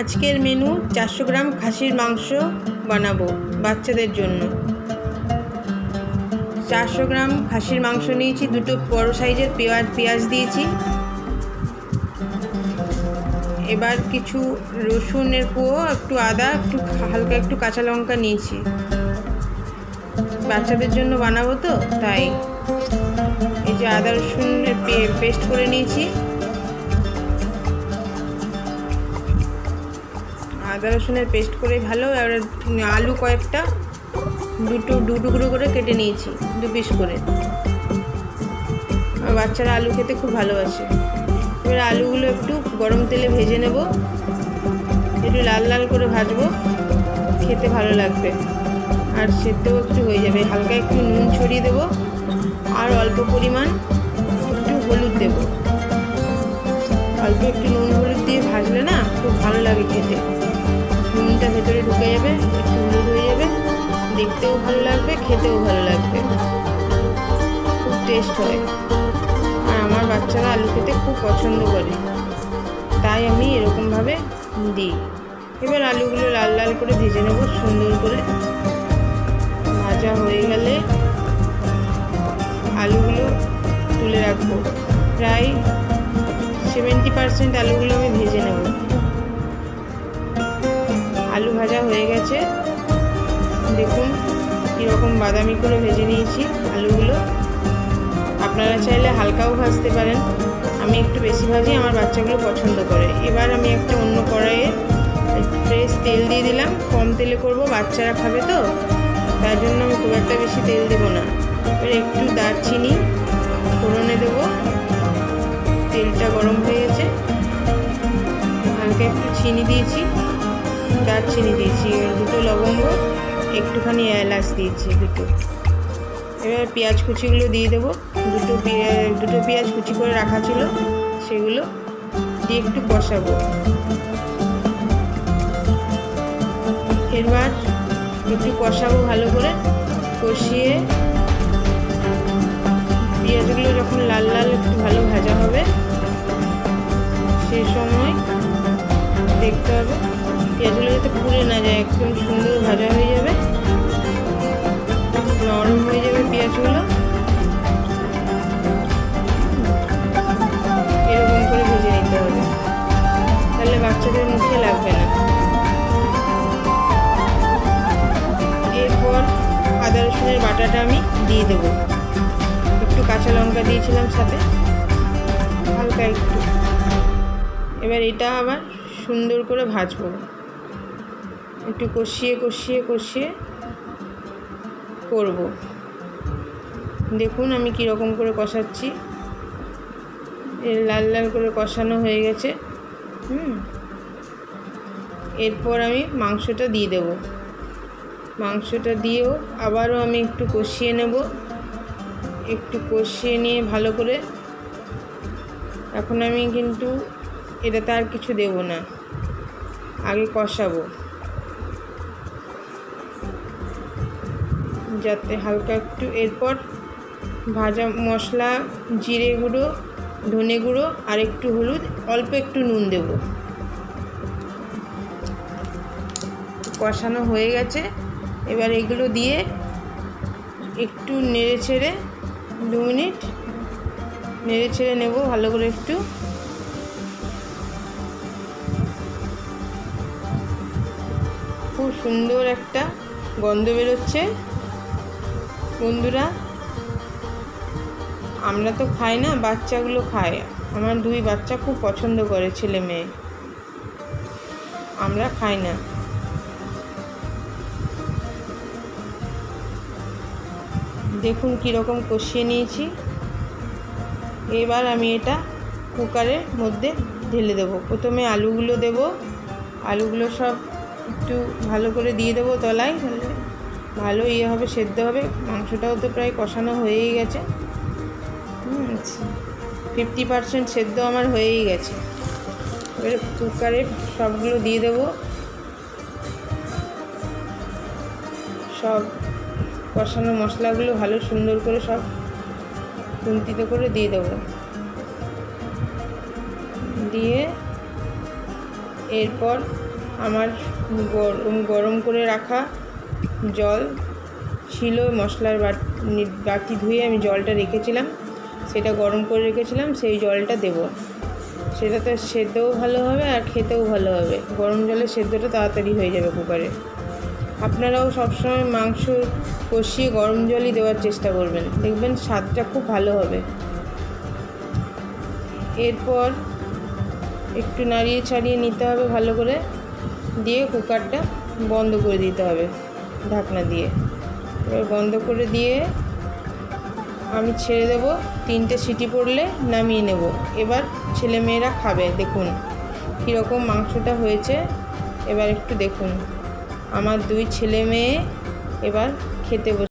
আজকের মেনু চারশো গ্রাম খাসির মাংস বানাবো বাচ্চাদের জন্য। চারশো গ্রাম খাসির মাংস নিয়েছি, দুটো বড় সাইজের পেঁয়াজ পেঁয়াজ দিয়েছি। এবার কিছু রসুনের কুয়ো, একটু আদা, একটু হালকা একটু কাঁচা লঙ্কা নিয়েছি। বাচ্চাদের জন্য বানাবো তো, তাই। এই যে আদা রসুনের পেস্ট করে নিয়েছি। আদা রসুনের পেস্ট করে ভালো, আর আলু কয়েকটা, দুটো দু টুকরো করে কেটে নিয়েছি, দু পিস করে। আমার বাচ্চারা আলু খেতে খুব ভালোবাসে। এবার আলুগুলো একটু গরম তেলে ভেজে নেব। একটু লাল লাল করে ভাজবো। খেতে ভালো লাগবে। আর সেদ্ধও একটু হয়ে যাবে। হালকা একটু নুন ছড়িয়ে দেবো। আর অল্প পরিমাণ দেখতেও ভালো লাগবে, খেতেও ভালো লাগবে। খুব টেস্ট হয়। আর আমার বাচ্চারা আলু খেতে খুব পছন্দ করে। তাই আমি এরকমভাবে দিই। এবার আলুগুলো লাল লাল করে ভেজে নেব, সুন্দর করে। ভাজা হয়ে গেলে আলুগুলো তুলে রাখব। প্রায় সেভেন্টি পারসেন্ট আলুগুলো আমি ভেজে নেব। আলু ভাজা হয়ে গেছে। দেখুন কীরকম বাদামি করে ভেজে নিয়েছি আলুগুলো। আপনারা চাইলে হালকাও ভাজতে পারেন। আমি একটু বেশি ভাজি, আমার বাচ্চাগুলো পছন্দ করে। এবার আমি একটা অন্য কড়াইয়ে ফ্রেশ তেল দিয়ে দিলাম। কম তেলে করব, বাচ্চারা খাবে তো। তার জন্য আমি খুব একটা বেশি তেল দেবো না। এবার একটু দারচিনি, ফোড়নে দেবো। তেলটা গরম হয়ে গেছে। হালকা একটু চিনি দিয়েছি। দারচিনি দিয়েছি, দুটো লবঙ্গ। একটুখানি এলাচ দিয়েছি দুটো। এবার পেঁয়াজ কুচিগুলো দিয়ে দেবো। দুটো দুটো পেঁয়াজ কুচি করে রাখা ছিল, সেগুলো দিয়ে একটু কষাবো। এবার একটু কষাবো ভালো করে। কষিয়ে পেঁয়াজগুলো যখন লাল লাল একটু ভালো ভাজা হবে সেই সময় দেখতে হবে। পেঁয়াজগুলো যাতে পুড়ে না যায়, একদম সুন্দর ভাজা হয়ে যাবে। মুখে লাগবে না। এরপর আদা রসুনের বাটাটা আমি দিয়ে দেবো। একটু কাঁচা লঙ্কা দিয়েছিলাম সাথে। হালকা একটু। এবার এটা আবার সুন্দর করে ভাজবো। একটু কষিয়ে কষিয়ে কষিয়ে করব। দেখুন আমি কীরকম করে কষাচ্ছি। লাল লাল করে কষানো হয়ে গেছে। হুম। এরপর আমি মাংসটা দিয়ে দেব। মাংসটা দিয়েও আবারও আমি একটু কষিয়ে নেব। একটু কষিয়ে নিয়ে ভালো করে এখন আমি কিন্তু এটাতে আর কিছু দেব না। আগে কষাবো। যাতে হালকা একটু এরপর ভাজা মশলা, জিরে গুঁড়ো, ধনে গুঁড়ো আর একটু হলুদ, অল্প একটু নুন দেব। কষানো হয়ে গেছে। এবার এগুলো দিয়ে একটু নেড়ে ছেড়ে দু মিনিট নেড়ে ছেড়ে নেব ভালো করে একটু। খুব সুন্দর একটা গন্ধ বেরোচ্ছে। বন্ধুরা, আমরা তো খাই না, বাচ্চাগুলো খায়। আমার দুই বাচ্চা খুব পছন্দ করে, ছেলে মেয়ে। আমরা খাই না। দেখুন কীরকম কষিয়ে নিয়েছি। এবার আমি এটা কুকারের মধ্যে ঢেলে দেব। প্রথমে আলুগুলো দেব। আলুগুলো সব একটু ভালো করে দিয়ে দেবো তলায়। তাহলে ভালো ইয়ে হবে, সেদ্ধ হবে। মাংসটাও তো প্রায় কষানো হয়েই গেছে। ফিফটি পারসেন্ট সেদ্ধ আমার হয়েই গেছে। এবারে কুকারে সবগুলো দিয়ে দেবো। সব কষানো মশলাগুলো ভালো সুন্দর করে সব খুন্তিতে করে দিয়ে দেবো। দিয়ে এরপর আমার গরম গরম করে রাখা জল ছিল মশলার বাটি ধুয়ে আমি জলটা রেখেছিলাম। সেটা গরম করে রেখেছিলাম, সেই জলটা দেব। সেটাতে সেদ্ধও ভালো হবে আর খেতেও ভালো হবে। গরম জলে সেদ্ধটা তাড়াতাড়ি হয়ে যাবে কুকারে। আপনারাও সবসময় মাংস কষিয়ে গরম জলই দেওয়ার চেষ্টা করবেন। দেখবেন স্বাদটা খুব ভালো হবে। এরপর একটু নাড়িয়ে ছাড়িয়ে নিতে হবে ভালো করে। দিয়ে কুকারটা বন্ধ করে দিতে হবে ঢাকনা দিয়ে। এবার বন্ধ করে দিয়ে আমি ছেড়ে দেব। তিনটে সিটি পড়লে নামিয়ে নেব। এবার ছেলেমেয়েরা খাবে, দেখুন। কীরকম মাংসটা হয়েছে, এবার একটু দেখুন। আমার দুই ছেলে মেয়ে এবার খেতে বসে